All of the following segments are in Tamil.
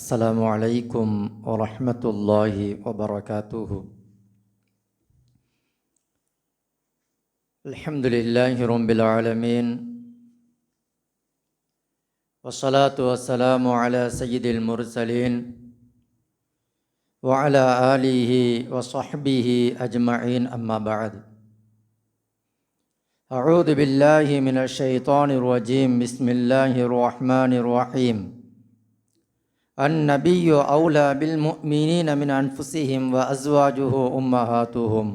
السلام عليكم ورحمة الله وبركاته. الحمد لله رب العالمين والصلاة والسلام على سيد المرسلين وعلى آله وصحبه أجمعين أما بعد. أعوذ بالله من الشيطان الرجيم. بسم الله الرحمن الرحيم. النبي أولى بالمؤمنين من أنفسهم وأزواجه أمهاتهم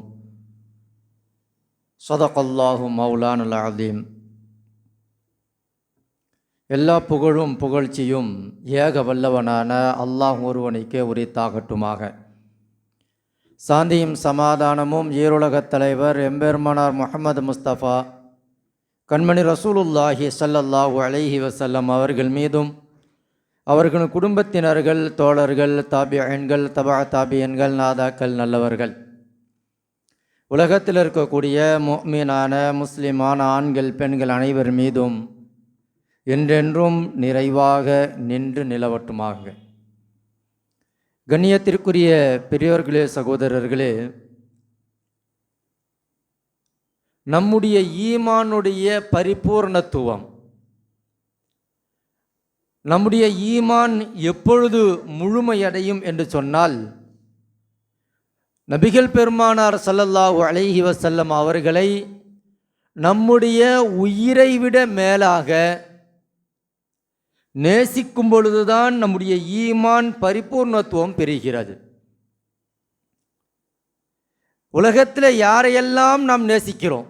صدق الله مولانا العظيم எல்லா புகழும் புகழ்ச்சியும் ஏக வல்லவனான அல்லாஹ் ஒருவனுக்கே உரித்தாகட்டுமாக சாந்தியும் சமாதானமும் ஈருலகத் தலைவர் எம்பெருமானார் முகமது முஸ்தபா கண்மணி ரசூலுல்லாஹி ஸல்லல்லாஹு அலைஹி வஸல்லம் அவர்கள் மீதும் அவர்களின் குடும்பத்தினர்கள் தோழர்கள் தாபியன்கள் தபா தாபியன்கள் நாதாக்கள் நல்லவர்கள். உலகத்தில் இருக்கக்கூடிய மீனான முஸ்லிமான ஆண்கள் பெண்கள் அனைவர் மீதும் என்றென்றும் நிறைவாக நின்று நிலவட்டுமாக. கண்ணியத்திற்குரிய பெரியோர்களே சகோதரர்களே நம்முடைய ஈமானுடைய பரிபூர்ணத்துவம் நம்முடைய ஈமான் எப்பொழுது முழுமையடையும் என்று சொன்னால் நபிகள் பெருமானார் சல்லல்லாஹு அலைஹி வசல்லம் அவர்களை நம்முடைய உயிரை விட மேலாக நேசிக்கும் பொழுதுதான் நம்முடைய ஈமான் பரிபூர்ணத்துவம் பெறுகிறது. உலகத்தில் யாரையெல்லாம் நாம் நேசிக்கிறோம்?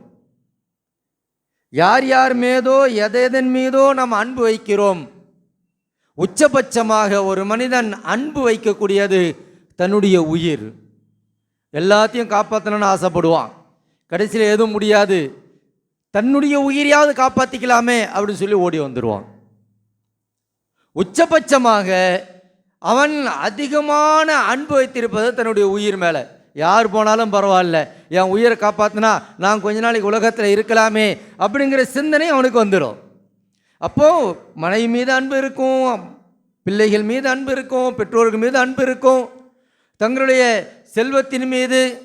யார் யார் மீதோ எதெதன் மீதோ நாம் அன்பு வைக்கிறோம்? உச்சபட்சமாக ஒரு மனிதன் அன்பு வைக்கக்கூடியது தன்னுடைய உயிர். எல்லாத்தையும் காப்பாற்றணும்னு ஆசைப்படுவான். கடைசியில் எதுவும் முடியாது. தன்னுடைய உயிரையாவது காப்பாற்றிக்கலாமே அப்படின்னு சொல்லி ஓடி வந்துடுவான் உச்சபட்சமாக அவன் அதிகமான அன்பு வைத்திருப்பது தன்னுடைய உயிர் மேலே. யார் போனாலும் பரவாயில்ல. என் உயிரை காப்பாற்றினா நான் கொஞ்ச நாளைக்கு உலகத்தில் இருக்கலாமே அப்படிங்கிற சிந்தனை அவனுக்கு வந்துடும் அப்போது மனைவி மீது அன்பு இருக்கும். பிள்ளைகள் மீது அன்பு இருக்கும் பெற்றோர்கள் மீது அன்பு இருக்கும். தங்களுடைய செல்வத்தின் மீது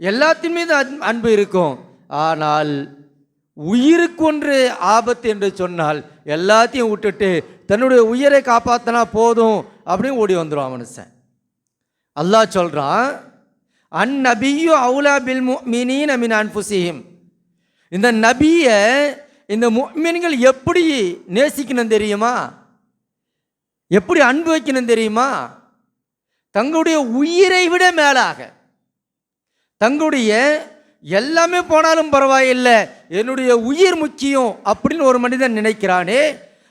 எல்லாத்தின் மீது அன்- அன்பு இருக்கும். ஆனால் உயிருக்கொன்று ஆபத்து என்று சொன்னால் எல்லாத்தையும் விட்டுட்டு தன்னுடைய உயிரை காப்பாற்றினா போதும் அப்படின்னு ஓடி வந்துடுவான் மனுஷன். அல்லாஹ் சொல்கிறான் அன் நபியு அவுலா பில் மீனின் மின் அன்ஃபுசிஹிம். இந்த நபியை இந்த மீன்கள் எப்படி நேசிக்கணும் தெரியுமா? எப்படி அன்பு வைக்கணும் தெரியுமா? தங்களுடைய உயிரை விட மேலாக. தங்களுடைய எல்லாமே போனாலும் பரவாயில்லை என்னுடைய உயிர் முக்கியம் அப்படின்னு ஒரு மனிதன் நினைக்கிறானே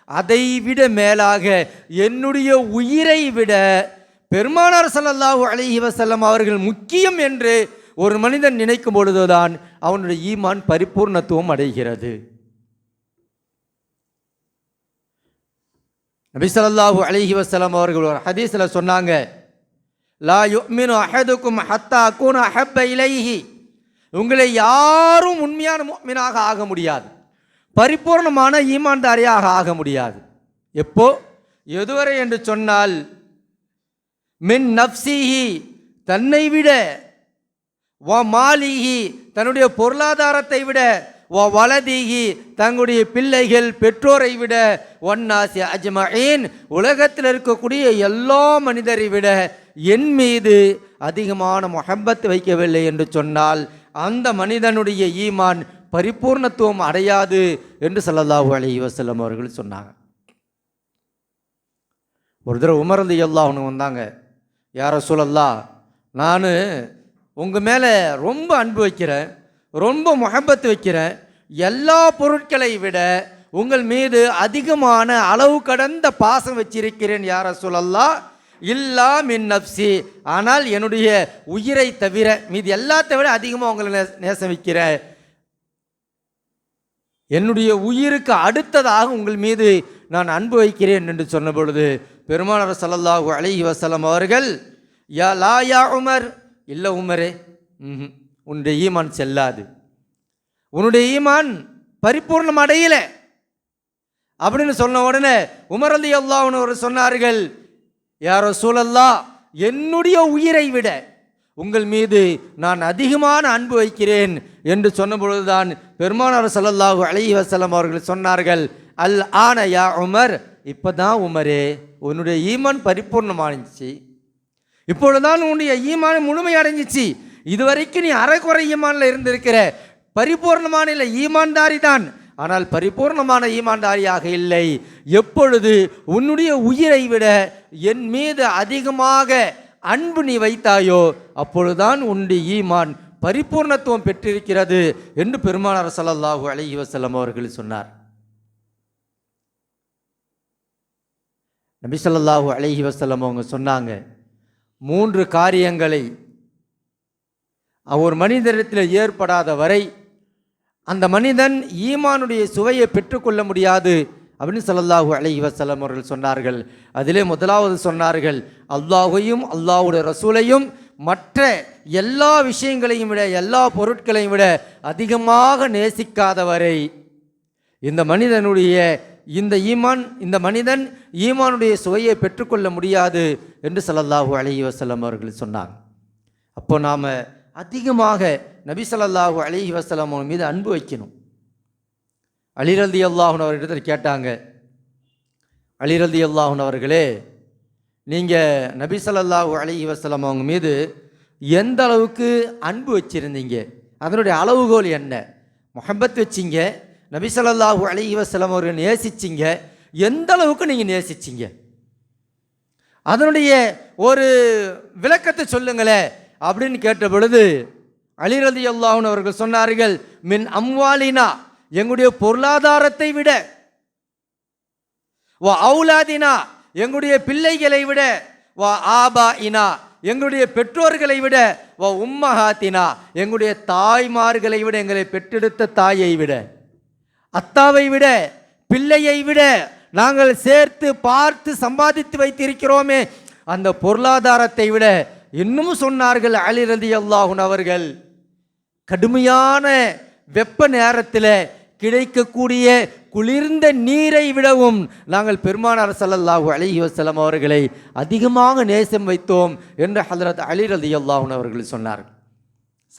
அதை விட மேலாக என்னுடைய உயிரை விட பெருமானார் ஸல்லல்லாஹு அலஹி வசல்லம் அவர்கள் முக்கியம் என்று ஒரு மனிதன் நினைக்கும் பொழுதுதான் அவனுடைய ஈமான் பரிபூர்ணத்துவம் அடைகிறது. நபிசல்லாஹூ அலிஹி வசலம் அவர்கள் ஒரு ஹதீஸில் சொன்னாங்க லா யுமினு அஹதுக்கும் ஹத்தா குன் அஹப்ப இலைஹி. உங்களை யாரும் உண்மையான மீனாக ஆக முடியாது. பரிபூர்ணமான ஈமான்தாரியாக ஆக முடியாது. எப்போ? எதுவரை என்று சொன்னால் மின் நப்சிஹி தன்னை விட வ மாலிஹி தன்னுடைய பொருளாதாரத்தை விட வ தங்களுடைய பிள்ளைகள் பெற்றோரை விட ஒன்னாசி அஜ்மஈன் உலகத்தில் இருக்கக்கூடிய எல்லா மனிதரை விட என் மீது அதிகமான முகம்பத்து வைக்கவில்லை என்று சொன்னால் அந்த மனிதனுடைய ஈமான் பரிபூர்ணத்துவம் அடையாது என்று ஸல்லல்லாஹு அலி வசலம் அவர்கள் சொன்னாங்க. ஒரு தடவை உமர்ந்து எல்லாம் ஒன்று வந்தாங்க யார சொல்லல்லா நான் உங்கள் மேலே ரொம்ப அன்பு வைக்கிறேன். ரொம்ப முகப்பத்து வைக்கிறேன் எல்லா பொருட்களை விட உங்கள் மீது அதிகமான அளவு கடந்த பாசம் வச்சிருக்கிறேன் யார சொல்லல்லா இல்லா மின் நப்சி ஆனால் என்னுடைய உயிரை தவிர மீது எல்லாத்தை விட அதிகமாக உங்களை நே நேசம் வைக்கிற. என்னுடைய உயிருக்கு அடுத்ததாக உங்கள் மீது நான் அன்பு வைக்கிறேன் என்று சொன்ன பொழுது பெருமானார் ஸல்லல்லாஹு அலைஹி வசலம் அவர்கள் யா லா யா உமர்? இல்லை உமரே. ம் உன்னுடைய ஈமான் செல்லாது. உன்னுடைய ஈமான் பரிபூர்ணம் அடையல. அப்படின்னு சொன்ன உடனே உமர் அல்லாஹ்னு ஒரு சொன்னார்கள் யாரோ சூழல்லா என்னுடைய உயிரை விட உங்கள் மீது நான் அதிகமான அன்பு வைக்கிறேன் என்று சொன்னபொழுதுதான் பெருமானார் ஸல்லல்லாஹு அலி வசலம் அவர்கள் சொன்னார்கள் அல் ஆன யா உமர் இப்பதான் உமரே உன்னுடைய ஈமான் பரிபூர்ணமானுச்சு இப்பொழுதுதான் உன்னுடைய ஈமான் முழுமை அடைஞ்சிச்சு இதுவரைக்கும் நீ அரைக்குறை ஈமான்ல இருந்திருக்கிற. பரிபூர்ணமான இல்லை ஈமான்தாரி தான். ஆனால் பரிபூர்ணமான ஈமான்தாரியாக இல்லை. எப்பொழுது உன்னுடைய உயிரை விட என் மீது அதிகமாக அன்பு நீ வைத்தாயோ அப்பொழுதுதான் உன்னுடைய ஈமான் பரிபூர்ணத்துவம் பெற்றிருக்கிறது என்று பெருமானார் ஸல்லல்லாஹு அலஹி வஸல்லம் அவர்கள் சொன்னார். நபி ஸல்லல்லாஹு அலஹி வஸல்லம் அவங்க சொன்னாங்க மூன்று காரியங்களை ஒரு மனிதரிடத்தில் ஏற்படாத வரை அந்த மனிதன் ஈமானுடைய சுவையை பெற்றுக்கொள்ள முடியாது அப்படின்னு சொல்லல்லாஹு அலஹி வசலம் அவர்கள் சொன்னார்கள். அதிலே முதலாவது சொன்னார்கள் அல்லாஹையும் அல்லாஹ்வுடைய ரசூலையும் மற்ற எல்லா விஷயங்களையும் விட எல்லா பொருட்களையும் விட அதிகமாக நேசிக்காதவரை. இந்த மனிதனுடைய இந்த ஈமான் இந்த மனிதன் ஈமானுடைய சுவையை பெற்றுக்கொள்ள முடியாது என்று சல்லல்லாஹு அலஹி வசலம் அவர்கள் சொன்னாங்க. அப்போ நாம் அதிகமாக நபி ஸல்லல்லாஹு அலைஹி மீது அன்பு வைக்கணும். அலிரல்தி அல்லாஹன் அவர்கிட்ட கேட்டாங்க. அலிரல்தி அல்லாஹன் அவர்களே நீங்கள் நபி ஸல்லல்லாஹு அலைஹி அவங்க மீது எந்த அளவுக்கு அன்பு வச்சுருந்தீங்க? அதனுடைய அளவுகோல் என்ன? முகம்பத் வச்சிங்க நபி ஸல்லல்லாஹு அலைஹி வஸல்லம் அவர்கள் நேசிச்சிங்க எந்த அளவுக்கு நீங்கள் நேசிச்சிங்க? அதனுடைய ஒரு விளக்கத்தை சொல்லுங்களேன். அப்படின்னு கேட்ட பொழுது அலிரதி அல்லாஹன் அவர்கள் சொன்னார்கள் மின் அம்வாலினா எங்களுடைய பொருளாதாரத்தை விட வா அவுலாதினா எங்களுடைய பிள்ளைகளை விட வா ஆபா இனா எங்களுடைய பெற்றோர்களை விட வா உம்மஹாத்தினா எங்களுடைய தாய்மார்களை விட எங்களை பெற்றெடுத்த தாயை விட அத்தாவை விட பிள்ளையை விட நாங்கள் சேர்த்து பார்த்து சம்பாதித்து வைத்திருக்கிறோமே அந்த பொருளாதாரத்தை விட இன்னும் சொன்னார்கள் அலி ரதி அல்லாஹுன் அவர்கள் கடுமையான வெப்ப நேரத்தில் கிடைக்கக்கூடிய குளிர்ந்த நீரை விடவும் நாங்கள் பெருமானார் சல்லல்லாஹூ அலி வசலம் அவர்களை அதிகமாக நேசம் வைத்தோம் என்று ஹதரத் அலி ரதி அல்லாஹூன் அவர்கள் சொன்னார்கள்.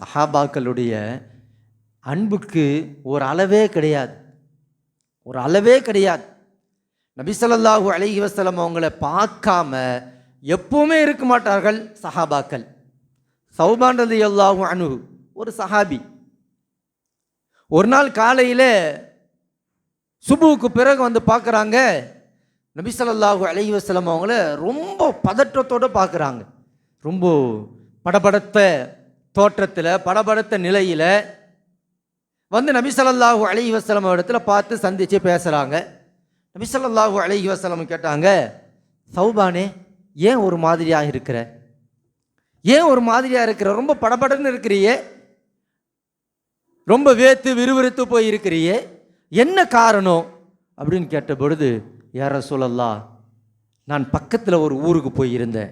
சஹாபாக்களுடைய அன்புக்கு ஒரு அளவே கிடையாது. ஒரு அளவே கிடையாது. நபி ஸல்லல்லாஹு அலைஹி வஸல்லம் அவங்கள பார்க்காம எப்பவுமே இருக்க மாட்டார்கள் சஹாபாக்கள். சௌபான் ரதி அல்லாஹு அனு ஒரு சஹாபி. ஒரு நாள் காலையில் சுபுவுக்கு பிறகு வந்து பார்க்குறாங்க நபிசல்லாஹு ஸல்லல்லாஹு அலைஹி வஸல்லம் அவங்கள ரொம்ப பதற்றத்தோடு பார்க்குறாங்க. ரொம்ப படபடத்த தோற்றத்தில் படபடத்த நிலையில் வந்து நபிசல்லாஹு ஸல்லல்லாஹு அலைஹி இடத்துல பார்த்து சந்தித்து பேசுகிறாங்க நபிசல்லாஹு ஸல்லல்லாஹு அலைஹி கேட்டாங்க சௌபானே ஏன் ஒரு மாதிரியாக இருக்கிற? ஏன் ஒரு மாதிரியாக இருக்கிற? ரொம்ப படபடன்னு இருக்கிறியே. ரொம்ப வேத்து விறுவிறுத்து போய் இருக்கிறியே. என்ன காரணம்? அப்படின்னு கேட்ட பொழுது யார சொல்லலாம் நான் பக்கத்தில் ஒரு ஊருக்கு போயிருந்தேன்.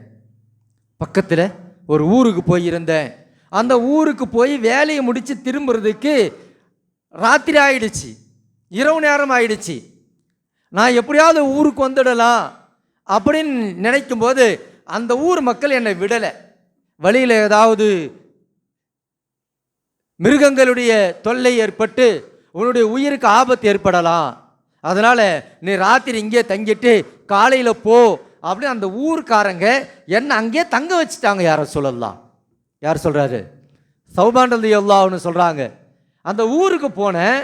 பக்கத்தில் ஒரு ஊருக்கு போயிருந்தேன். அந்த ஊருக்கு போய் வேலையை முடித்து திரும்புறதுக்கு ராத்திரி ஆயிடுச்சு. இரவு நேரம் ஆயிடுச்சு. நான் எப்படியாவது ஊருக்கு வந்துடலாம். அப்படின்னு நினைக்கும் போது அந்த ஊர் மக்கள் என்னை விடலை. வழியில் ஏதாவது மிருகங்களுடைய தொல்லை ஏற்பட்டு உன்னுடைய உயிருக்கு ஆபத்து ஏற்படலாம். அதனால் நீ ராத்திரி இங்கே தங்கிட்டு காலையில் போ அப்படின்னு அந்த ஊர்க்காரங்க என்னை அங்கேயே தங்க வச்சுட்டாங்க யாரை சொல்லலாம் யார் சொல்கிறாரு சௌபாண்டல் எல்லான்னு சொல்கிறாங்க அந்த ஊருக்கு போனேன்.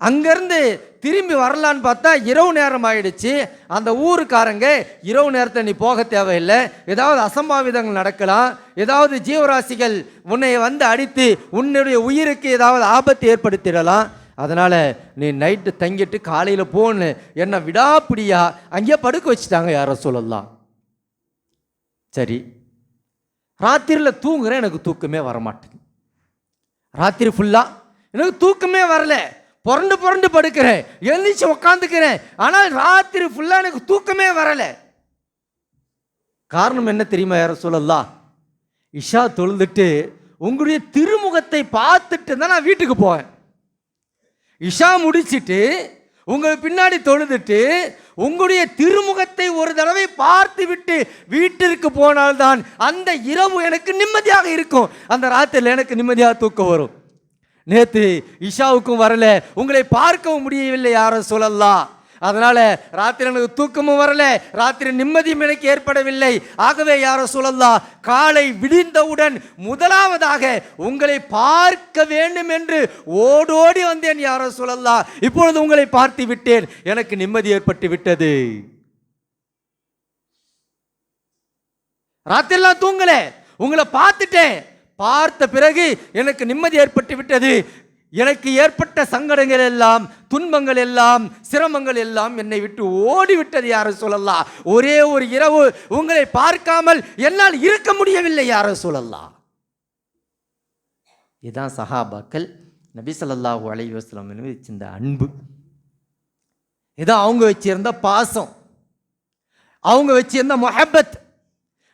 அங்கேருந்து திரும்பி வரலான்னு பார்த்தா இரவு நேரம் ஆயிடுச்சு அந்த ஊருக்காரங்க இரவு நேரத்தில் நீ போக தேவையில்லை. ஏதாவது அசம்பாவிதங்கள் நடக்கலாம். ஏதாவது ஜீவராசிகள் உன்னை வந்து அடித்து உன்னுடைய உயிருக்கு ஏதாவது ஆபத்து ஏற்படுத்திடலாம். அதனால் நீ நைட்டு தங்கிட்டு காலையில் போன்னு என்னை விடாப்பிடியா? அங்கேயே படுக்க வச்சுட்டாங்க யாரோ சொல்லலாம் சரி. ராத்திரியில் தூங்குறேன் எனக்கு தூக்கமே வரமாட்டேங்குது. ராத்திரி ஃபுல்லாக எனக்கு தூக்கமே வரல. புரண்டு புரண்டு படுக்கிறேன். எழுந்திரிச்சு உட்காந்துக்கிறேன் ஆனால் ராத்திரி ஃபுல்லாக எனக்கு தூக்கமே வரலை. காரணம் என்ன தெரியுமா யார சொல்லலாம் இஷா தொழுதுட்டு உங்களுடைய திருமுகத்தை பார்த்துட்டு தான் நான் வீட்டுக்கு போவேன். இஷா முடிச்சுட்டு உங்கள் பின்னாடி தொழுதுட்டு உங்களுடைய திருமுகத்தை ஒரு தடவை பார்த்து விட்டு வீட்டிற்கு போனால்தான் அந்த இரவு எனக்கு நிம்மதியாக இருக்கும். அந்த ராத்திரியில் எனக்கு நிம்மதியாக தூக்கம் வரும். நேத்து இஷாவுக்கும் வரல. உங்களை பார்க்கவும் முடியவில்லை யாரும் சொல்லலாம் அதனால ராத்திரி எனக்கு தூக்கமும் வரல ராத்திரி நிம்மதியும் எனக்கு ஏற்படவில்லை. ஆகவே யாரோ சொல்லலாம் காலை விடிந்தவுடன் முதலாவதாக உங்களை பார்க்க வேண்டும் என்று ஓடோடி வந்தேன் யாரோ சொல்லலாம் இப்பொழுது உங்களை பார்த்து விட்டேன். எனக்கு நிம்மதி ஏற்பட்டு விட்டது. ராத்திரிலாம் தூங்கல. உங்களை பார்த்துட்டேன். பார்த்த பிறகு எனக்கு நிம்மதி ஏற்பட்டு விட்டது எனக்கு ஏற்பட்ட சங்கடங்கள் எல்லாம் துன்பங்கள் எல்லாம் சிரமங்கள் எல்லாம் என்னை விட்டு ஓடிவிட்டது யாரும் சொல்லலாம் ஒரே ஒரு இரவு உங்களை பார்க்காமல் என்னால் இருக்க முடியவில்லை யாரும் சொல்லலாம் இதுதான் சஹாபாக்கள் நபி ஸல்லல்லாஹு அலைஹி வச்சிருந்த அன்பு. இதான் அவங்க வச்சிருந்த பாசம். அவங்க வச்சிருந்த மொஹப்பத்.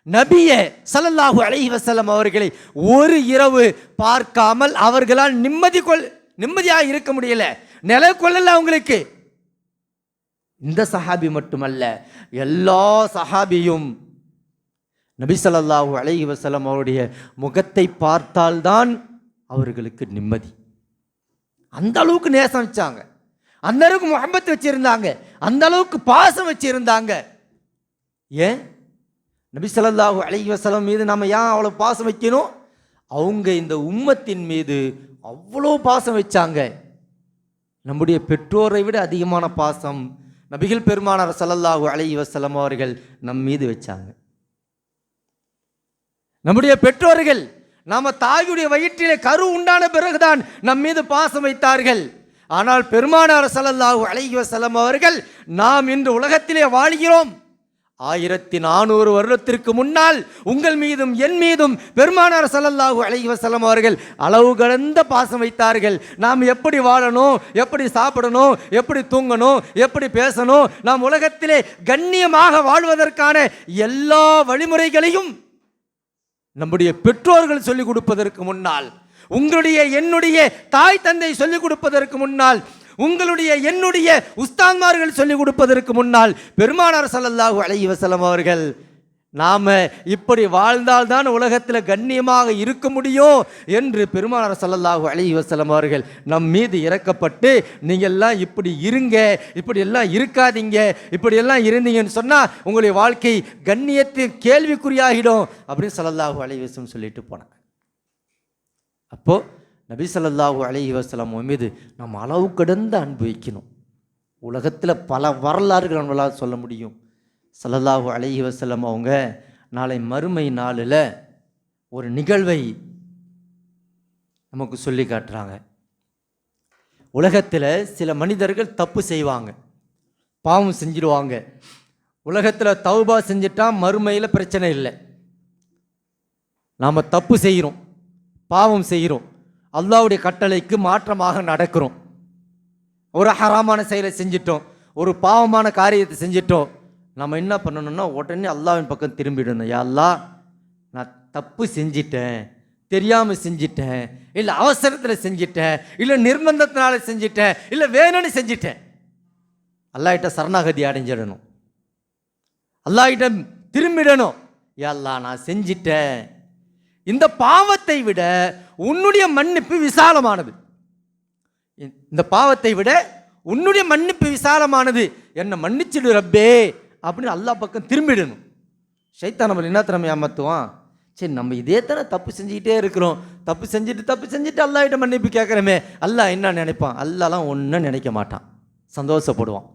நபிய சல்லல்லாஹு அலஹி வசலம் அவர்களை ஒரு இரவு பார்க்காமல் அவர்களால் நிம்மதி கொள் நிம்மதியாக இருக்க முடியல. நிலை கொள்ளல அவங்களுக்கு. இந்த சஹாபி மட்டுமல்ல எல்லா சஹாபியும் நபி ஸல்லல்லாஹு அலஹி வசலம் அவருடைய முகத்தை பார்த்தால்தான் அவர்களுக்கு நிம்மதி. அந்த அளவுக்கு நேசம் வச்சாங்க. அந்த அளவுக்கு முகம்பத்து வச்சிருந்தாங்க. அந்த அளவுக்கு பாசம் வச்சிருந்தாங்க. ஏன்? நபி ஸல்லல்லாஹு அலைஹி மீது நம்ம ஏன் அவ்வளோ பாசம் வைக்கணும்? அவங்க இந்த உம்மத்தின் மீது அவ்வளோ பாசம் வச்சாங்க. நம்முடைய பெற்றோரை விட அதிகமான பாசம் நபிகள் பெருமானார் சல்லல்லாஹு அலைஹி வஸல்லம் அவர்கள் நம் மீது வச்சாங்க. நம்முடைய பெற்றோர்கள் நாம் தாயுடைய வயிற்றிலே கரு உண்டான பிறகுதான் நம் மீது பாசம் வைத்தார்கள். ஆனால் பெருமானார் சல்லல்லாஹு அலைஹி வஸல்லம் அவர்கள் நாம் இன்று உலகத்திலே வாழ்கிறோம். ஆயிரத்தி நானூறு வருடத்திற்கு முன்னால் உங்கள் மீதும் என் மீதும் பெருமானார் சல்லல்லாஹு அலைஹி வஸல்லம் அவர்கள் அளவு கடந்த பாசம் வைத்தார்கள். நாம் எப்படி வாழணும் எப்படி சாப்பிடணும் எப்படி தூங்கணும் எப்படி பேசணும் நாம் உலகத்திலே கண்ணியமாக வாழ்வதற்கான எல்லா வழிமுறைகளையும் நம்முடைய பெற்றோர்கள் சொல்லிக் கொடுப்பதற்கு முன்னால் உங்களுடைய என்னுடைய தாய் தந்தை சொல்லிக் கொடுப்பதற்கு முன்னால் உங்களுடைய என்னுடைய உஸ்தான்மார்கள் சொல்லிக் கொடுப்பதற்கு முன்னால் பெருமானார் சல்லல்லாஹு அலைஹி வசலம் அவர்கள் நாம் இப்படி வாழ்ந்தால்தான் உலகத்தில் கண்ணியமாக இருக்க முடியும் என்று பெருமானார் சல்லல்லாஹு அலைஹி வசலம் அவர்கள் நம் மீது இறக்கப்பட்டு நீங்கள்லாம் இப்படி இருங்க இப்படியெல்லாம் இருக்காதீங்க இப்படியெல்லாம் இருந்தீங்கன்னு சொன்னால் உங்களுடைய வாழ்க்கை கண்ணியத்தில் கேள்விக்குறியாகிடும் அப்படின்னு சல்லல்லாஹு அலைஹி வஸல்லம் சொல்லிட்டு போனாங்க. அப்போது நபி ஸல்லல்லாஹு அலைஹி வஸல்லம் மீது நம்ம அளவு கடந்த அன்பு வைக்கணும். உலகத்தில் பல வரலாறுகள் நம்மளால் சொல்ல முடியும். ஸல்லல்லாஹு அலி வசலம் அவங்க நாளை மறுமை நாளில் ஒரு நிகழ்வை நமக்கு சொல்லி காட்டுறாங்க. உலகத்தில் சில மனிதர்கள் தப்பு செய்வாங்க. பாவம் செஞ்சிடுவாங்க உலகத்தில் தௌபா செஞ்சிட்டா மறுமையில் பிரச்சனை இல்லை. நாம் தப்பு செய்கிறோம் பாவம் செய்கிறோம் அல்லாவுடைய கட்டளைக்கு மாற்றமாக நடக்கிறோம். ஒரு ஹராமான செயலை செஞ்சிட்டோம். ஒரு பாவமான காரியத்தை செஞ்சிட்டோம். நம்ம என்ன பண்ணணும்னா உடனே அல்லாவின் பக்கம் திரும்பிடணும். யாழ்லா நான் தப்பு செஞ்சிட்டேன். தெரியாமல் செஞ்சிட்டேன். இல்லை அவசரத்தில் செஞ்சிட்டேன். இல்லை நிர்பந்தத்தினால செஞ்சிட்டேன். இல்லை வேணும்னு செஞ்சிட்டேன். அல்லாஹ்கிட்ட சரணாகதி அடைஞ்சிடணும். அல்லாஹ்கிட்ட திரும்பிடணும். யாழ்லா நான் செஞ்சிட்டேன். இந்த பாவத்தை விட உன்னுடைய மன்னிப்பு விசாலமானது. இந்த பாவத்தை விட உன்னுடைய மன்னிப்பு விசாலமானது. என்னை மன்னிச்சிடு ரப்பே அப்படின்னு அல்லா பக்கம் திரும்பிடணும். சைத்தா நம்மளை என்ன திறமை ஏமாத்துவான்? சரி நம்ம இதே தானே தப்பு செஞ்சுக்கிட்டே இருக்கிறோம். தப்பு செஞ்சுட்டு தப்பு செஞ்சுட்டு அல்லாஹ்கிட்ட மன்னிப்பு கேட்குறமே. அல்லா என்ன நினைப்பான்? அல்லாலாம் ஒன்றும் நினைக்க மாட்டான். சந்தோஷப்படுவான்.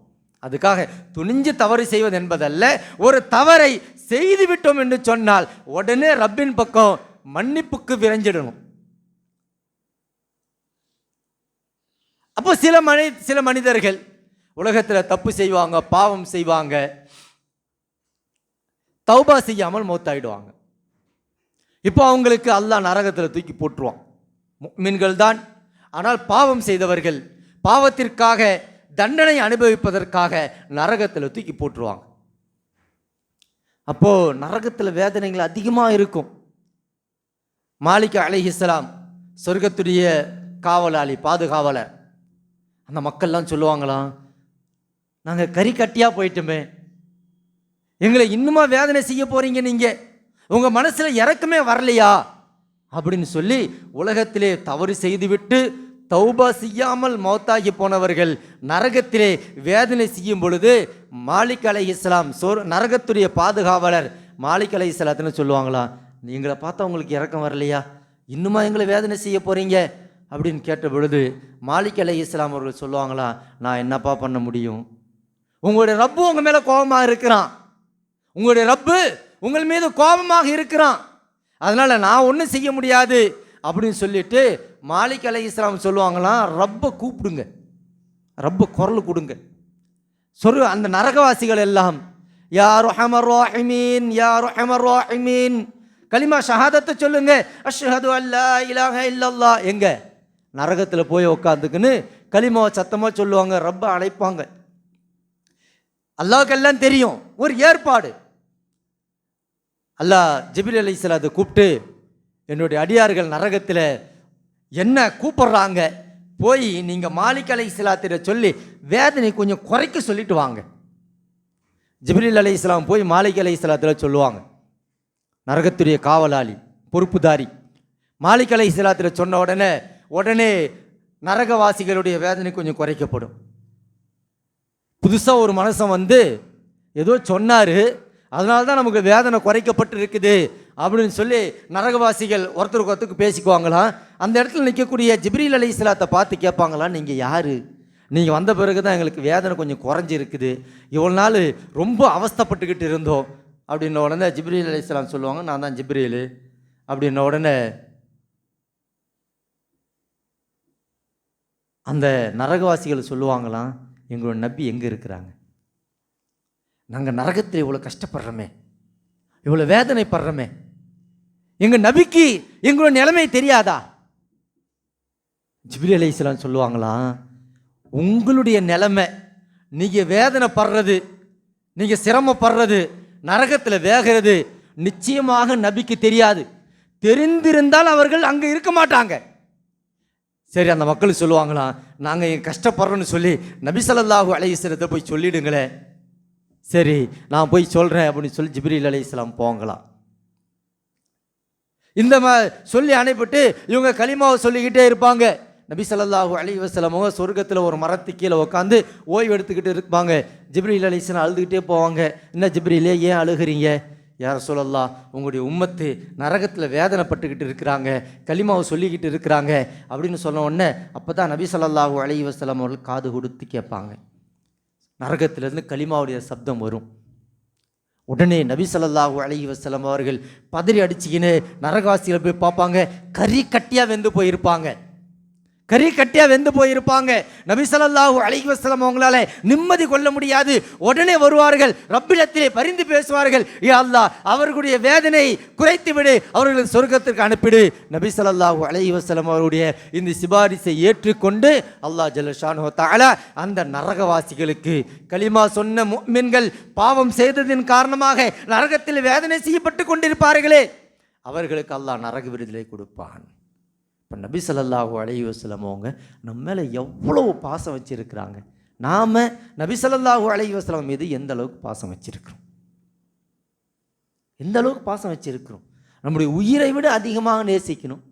அதுக்காக துணிஞ்சு தவறு செய்வது என்பதல்ல. ஒரு தவறை செய்து விட்டோம் என்று சொன்னால் உடனே ரப்பின் பக்கம் மன்னிப்புக்கு விரைஞ்சிடணும். அப்போ சில மனி சில மனிதர்கள் உலகத்தில் தப்பு செய்வாங்க பாவம் செய்வாங்க. தௌபா செய்யாமல் மௌத்தாயிடுவாங்க. இப்போ அவங்களுக்கு அல்லாஹ் நரகத்தில் தூக்கி போட்டுருவான். மீன்கள் தான் ஆனால் பாவம் செய்தவர்கள் பாவத்திற்காக தண்டனை அனுபவிப்பதற்காக நரகத்தில் தூக்கி போட்டுருவாங்க. அப்போது நரகத்தில் வேதனைகள் அதிகமாக இருக்கும். மாலிக் இஸ்லாம் சொர்க்கத்துடைய காவலாளி பாதுகாவலர். அந்த மக்கள்லாம் சொல்லுவாங்களாம் நாங்கள் கறி கட்டியாக போயிட்டோமே. எங்களை இன்னுமா வேதனை செய்ய போகிறீங்க நீங்கள் உங்கள் மனசில் இறக்கமே வரலையா? அப்படின்னு சொல்லி உலகத்திலே தவறு செய்துவிட்டு தௌபா செய்யாமல் மௌத்தாகி போனவர்கள் நரகத்திலே வேதனை செய்யும் பொழுது மாலிக் அலை இஸ்லாம் சொர் நரகத்துடைய பாதுகாவலர் மாலிக் அலை இஸ்லாத்துன்னு சொல்லுவாங்களா எங்களை பார்த்தா உங்களுக்கு இறக்கம் வரலையா? இன்னுமா எங்களை வேதனை செய்ய போகிறீங்க அப்படின்னு கேட்ட பொழுது மாலிக் அலை இஸ்லாம் அவர்கள் சொல்லுவாங்களா நான் என்னப்பா பண்ண முடியும்? உங்களுடைய ரப்பு உங்கள் மேலே கோபமாக இருக்கிறான். உங்களுடைய ரப்பு உங்கள் மீது கோபமாக இருக்கிறான். அதனால் நான் ஒன்றும் செய்ய முடியாது அப்படின்னு சொல்லிட்டு மாலிக் அலை இஸ்லாம் சொல்லுவாங்களாம் ரப்பை கூப்பிடுங்க. ரப்ப குரல் கொடுங்க. சொல்லு அந்த நரகவாசிகள் எல்லாம் யா ருஹமர் ராஹிமீன் யா ஐ மீன் கலிமா ஷஹாதத்தை சொல்லுங்க. அஷ்ஹது அல்லா இலாக இல்லல்லா. எங்க? நரகத்தில் போய் உக்காந்துக்குன்னு களிமாவை சத்தமாக சொல்லுவாங்க ரப்ப அழைப்பாங்க. அல்லாவுக்கெல்லாம் தெரியும் ஒரு ஏற்பாடு. அல்லாஹ் ஜிபில் அலி இஸ்லாத்தை கூப்பிட்டு என்னுடைய அடியார்கள் நரகத்தில் என்ன கூப்பிடுறாங்க போய் நீங்கள் மாலிக் அலை இஸ்லாத்திட சொல்லி வேதனை கொஞ்சம் குறைக்க சொல்லிட்டு வாங்க. ஜிப்ரீல் அலி இஸ்லாம் போய் மாலிக் அலை இஸ்லாத்தில் சொல்லுவாங்க. நரகத்துடைய காவலாளி பொறுப்புதாரி. மாலிக் அலை இஸ்லாத்தில் சொன்ன உடனே உடனே நரகவாசிகளுடைய வேதனை கொஞ்சம் குறைக்கப்படும். புதுசாக ஒரு மனுஷன் வந்து ஏதோ சொன்னார் அதனால தான் நமக்கு வேதனை குறைக்கப்பட்டு இருக்குது அப்படின்னு சொல்லி நரகவாசிகள் ஒருத்தருக்கு ஒருத்தருக்கு பேசிக்குவாங்களாம் அந்த இடத்துல நிற்கக்கூடிய ஜிப்ரீல் அலி இஸ்லாத்தை பார்த்து கேட்பாங்களாம் நீங்கள் யார்? நீங்கள் வந்த பிறகு தான் எங்களுக்கு வேதனை கொஞ்சம் குறைஞ்சிருக்குது. இவ்வளோ நாள் ரொம்ப அவஸ்தைப்பட்டுக்கிட்டு இருந்தோம். அப்படின்ன உடனே ஜிப்ரீல் அலி இஸ்லாம் சொல்லுவாங்க நான் தான் ஜிப்ரீல். அப்படின்ன உடனே அந்த நரகவாசிகள் சொல்லுவாங்களாம் எங்களோட நபி எங்கே இருக்கிறாங்க? நாங்கள் நரகத்தில் இவ்வளோ கஷ்டப்படுறோமே இவ்வளோ வேதனைப்படுறோமே எங்கள் நபிக்கு எங்களோட நிலைமை தெரியாதா? ஜிபிரி அலி இஸ்லாம் சொல்லுவாங்களாம் உங்களுடைய நிலைமை நீங்கள் வேதனைப்படுறது நீங்கள் சிரமப்படுறது நரகத்தில் வேகிறது நிச்சயமாக நபிக்கு தெரியாது. தெரிந்திருந்தால் அவர்கள் அங்கே இருக்க மாட்டாங்க. சரி அந்த மக்கள் சொல்லுவாங்களாம் நாங்கள் கஷ்டப்படுறோன்னு சொல்லி நபி ஸல்லல்லாஹு அலைஹி போய் சொல்லிடுங்களே. சரி நான் போய் சொல்கிறேன் அப்படின்னு சொல்லி ஜிப்ரீல் அலைஹிஸ்ஸலாம் போங்களாம் இந்த ம சொல்லி அனுப்பிட்டு இவங்க களிமாவை சொல்லிக்கிட்டே இருப்பாங்க. நபி ஸல்லல்லாஹு அலி வஸல்லம் சொர்க்கத்தில் ஒரு மரத்து கீழே உட்காந்து ஓய்வு எடுத்துக்கிட்டு இருப்பாங்க. ஜிப்ரீல் அலிஸ்லாம் அழுதுகிட்டே போவாங்க. என்ன ஜிப்ரீலே ஏன் அழுகுறீங்க? யார் சொல்லலாம் உங்களுடைய உம்மத்து நரகத்தில் வேதனைப்பட்டுக்கிட்டு இருக்கிறாங்க களிமாவை சொல்லிக்கிட்டு இருக்கிறாங்க அப்படின்னு சொன்ன உடனே அப்போ தான் நபி ஸல்லல்லாஹு அலைஹி வஸல்லம் அவர்கள் காது கொடுத்து கேட்பாங்க. நரகத்திலேருந்து களிமாவுடைய சப்தம் வரும். உடனே நபி ஸல்லல்லாஹு அலைஹி வசலம் அவர்கள் பதறி அடிச்சுக்கின்னு நரகவாசிகளை போய் பார்ப்பாங்க. கறி கட்டியாக வெந்து போயிருப்பாங்க. கறி கட்டியாக வெந்து போயிருப்பாங்க. நபிசலல்லாஹூ ஸல்லல்லாஹு வசலம் அவங்களால நிம்மதி கொள்ள முடியாது. உடனே வருவார்கள் ரப்பிடத்திலே பரிந்து பேசுவார்கள். ஏ அல்லாஹ் அவர்களுடைய வேதனையை குறைத்து விடு அவர்களை சொர்க்கத்திற்கு அனுப்பிடு. நபிசலல்லாஹூ ஸல்லல்லாஹு வசலம் அவருடைய இந்த சிபாரிசை ஏற்றுக்கொண்டு அல்லாஹ் ஜலஷானோ தஆலா அந்த நரகவாசிகளுக்கு களிமா சொன்ன மீன்கள் பாவம் செய்ததின் காரணமாக நரகத்தில் வேதனை செய்யப்பட்டு கொண்டிருப்பார்களே. அவர்களுக்கு அல்லாஹ் நரக விருதிலை கொடுப்பான். இப்போ நபி ஸல்லல்லாஹு அலைஹி வசலமோங்க நம்ம மேலே எவ்வளோ பாசம் வச்சுருக்கிறாங்க. நாம் நபி ஸல்லல்லாஹு அலைஹி வசலம் மீது எந்த அளவுக்கு பாசம் வச்சிருக்கிறோம்? எந்த அளவுக்கு பாசம் வச்சுருக்குறோம்? நம்முடைய உயிரை விட அதிகமாக நேசிக்கணும்.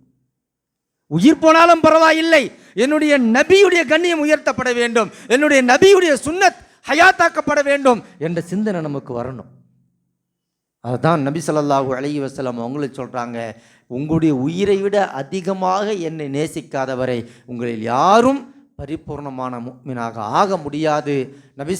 உயிர் போனாலும் பரவாயில்லை. என்னுடைய நபியுடைய கண்ணியம் உயர்த்தப்பட வேண்டும். என்னுடைய நபியுடைய சுண்ணத் ஹயாத்தாக்கப்பட வேண்டும் என்ற சிந்தனை நமக்கு வரணும். அதுதான் நபி சொல்லாஹூ அலி வசலம் அவங்களுக்கு சொல்கிறாங்க உங்களுடைய உயிரை விட அதிகமாக என்னை நேசிக்காதவரை உங்களில் யாரும் பரிபூர்ணமான முக்மினாக ஆக முடியாது. நபி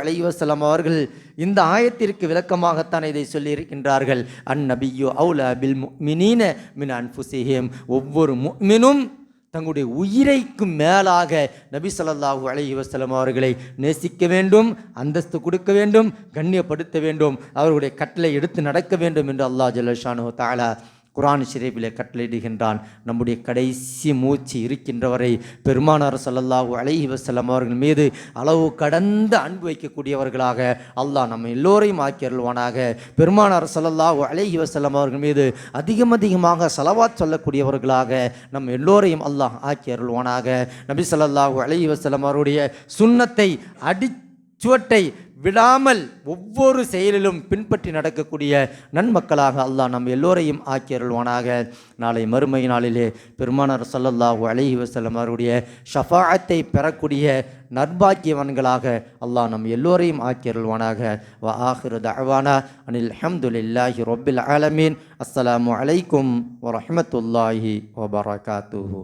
அலைவசலம் அவர்கள் இந்த ஆயத்திற்கு விளக்கமாகத்தான் இதை சொல்லியிருக்கின்றார்கள். அன் நபியு அவுல பில் மினீன மின் அன்புசிஹேம் ஒவ்வொரு முக்மினும் தங்களுடைய உயிரைக்கும் மேலாக நபி சொல்லாஹூ அலைஹி வஸல்லம் அவர்களை நேசிக்க வேண்டும் அந்தஸ்து கொடுக்க வேண்டும் கண்ணியப்படுத்த வேண்டும் அவர்களுடைய கட்டளை எடுத்து நடக்க வேண்டும் என்று அல்லாஹ் ஜல்லஷானு தாலா குரான் ஷெரீஃபிலே கட்டளையிடுகின்றான். நம்முடைய கடைசி மூச்சு இருக்கின்றவரை பெருமானார் சல்லல்லாஹூ அலைஹி வசலம் அவர்கள் மீது அளவு கடந்த அன்பு வைக்கக்கூடியவர்களாக அல்லாஹ் நம்ம எல்லோரையும் ஆக்கியருள்வானாக பெருமானார் சல்லல்லாஹூ அலைஹி வசலம் அவர்கள் மீது அதிகம் அதிகமாக செலவாத் சொல்லக்கூடியவர்களாக நம்ம எல்லோரையும் அல்லாஹ் ஆக்கியருள்வானாக நபி சல்லாஹூ அலைஹி வசலம் அவருடைய சுண்ணத்தை அடி சுவட்டை விடாமல் ஒவ்வொரு செயலிலும் பின்பற்றி நடக்கக்கூடிய நன்மக்களாக அல்லாஹ் நம் எல்லோரையும் ஆக்கியருள்வானாக நாளை மறுமை நாளிலே பெருமானார் சல்லல்லாஹூ அலஹி வஸல்லம் அவருடைய ஷஃபாஅத்தை பெறக்கூடிய நற்பாக்கியவன்களாக அல்லாஹ் நம் எல்லோரையும் ஆக்கியருள்வானாக வ ஆஹிரு தஅவானா அனில் ஹம்துலில்லாஹி ரொபில் ஆலமீன். அஸ்ஸலாமு அலைக்கும் வரஹ்மத்துல்லாஹி வபரகாத்துஹு